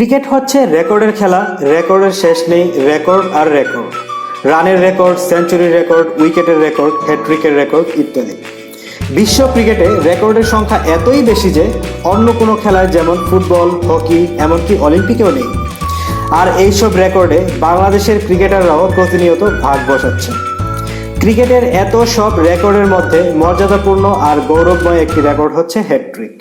Cricket হচ্ছে রেকর্ডের খেলা, রেকর্ডের শেষ নেই, রেকর্ড আর রেকর্ড। রানের রেকর্ড, সেঞ্চুরির রেকর্ড, উইকেটের রেকর্ড হ্যাট্রিকের রেকর্ড ইত্যাদি। বিশ্ব ক্রিকেটে রেকর্ডের সংখ্যা এতই বেশি যে অন্য কোনো খেলায় যেমন ফুটবল, হকি, এমনকি অলিম্পিকেও নেই। আর এইসব রেকর্ডে বাংলাদেশের ক্রিকেটাররাও প্রতিনিয়ত ভাগ বসাচ্ছে ক্রিকেটের এত সব রেকর্ডের মধ্যে মর্যাদাপূর্ণ আর গৌরবময় একটি রেকর্ড হচ্ছে হ্যাট্রিক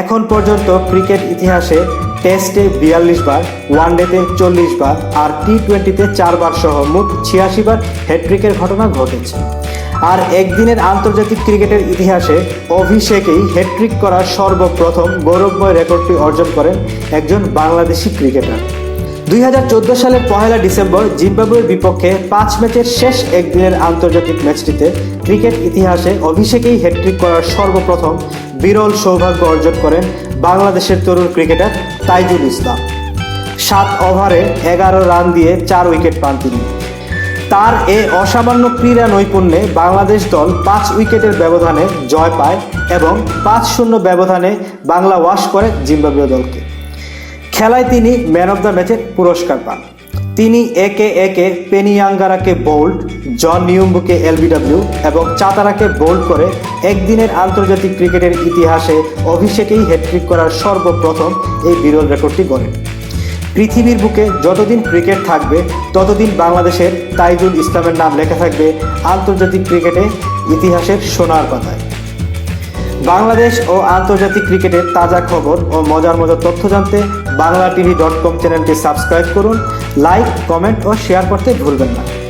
এখন পর্যন্ত ক্রিকেট ইতিহাসে টেস্টে বিয়াল্লিশ বার ওয়ানডেতে চল্লিশ বার আর টি টোয়েন্টিতে চারবার সহ মোট ছিয়াশি বার হ্যাট্রিকের ঘটনা ঘটেছে। আর একদিনের আন্তর্জাতিক ক্রিকেটের ইতিহাসে অভিষেকেই হ্যাট্রিক করার সর্বপ্রথম গৌরবময় রেকর্ডটি অর্জন করেন একজন বাংলাদেশি ক্রিকেটার দুই হাজার সালের পহেলা ডিসেম্বর জিম্বাবুয়ের বিপক্ষে পাঁচ ম্যাচের শেষ একদিনের আন্তর্জাতিক ম্যাচটিতে ক্রিকেট ইতিহাসে অভিষেকেই হ্যাট্রিক করার সর্বপ্রথম বিরল সৌভাগ্য অর্জন করেন বাংলাদেশের তরুণ ক্রিকেটার তাইজুল ইসলাম। সাত ওভারে এগারো রান দিয়ে চার উইকেট পান তিনি। তার এ অসামান্য ক্রীড়া নৈপুণ্যে বাংলাদেশ দল পাঁচ উইকেটের ব্যবধানে জয় পায় এবং পাঁচ শূন্য ব্যবধানে বাংলা ওয়াশ করে জিম্বাবুয়ে দলকে। খেলায় তিনি ম্যান অব দ্য ম্যাচের পুরস্কার পান। তিনি একে একে পেনিয়াঙ্গারাকে বোল্ড জন নিউম্বুকে এলবিডব্লিউ এবং চাতারাকে বোল্ড করে একদিনের আন্তর্জাতিক ক্রিকেটের ইতিহাসে অভিষেকেই হ্যাট্রিক করার সর্বপ্রথম এই বিরল রেকর্ডটি গড়েন পৃথিবীর বুকে যতদিন ক্রিকেট থাকবে, ততদিন বাংলাদেশের তাইজুল ইসলামের নাম লেখা থাকবে আন্তর্জাতিক ক্রিকেটে ইতিহাসের সোনার পাতায়। বাংলাদেশ ও আন্তর্জাতিক ক্রিকেটের তাজা খবর ও মজার মজার তথ্য জানতে বাংলা টিভি ডট কম চ্যানেলটি সাবস্ক্রাইব করুন, লাইক, কমেন্ট ও শেয়ার করতে ভুলবেন না।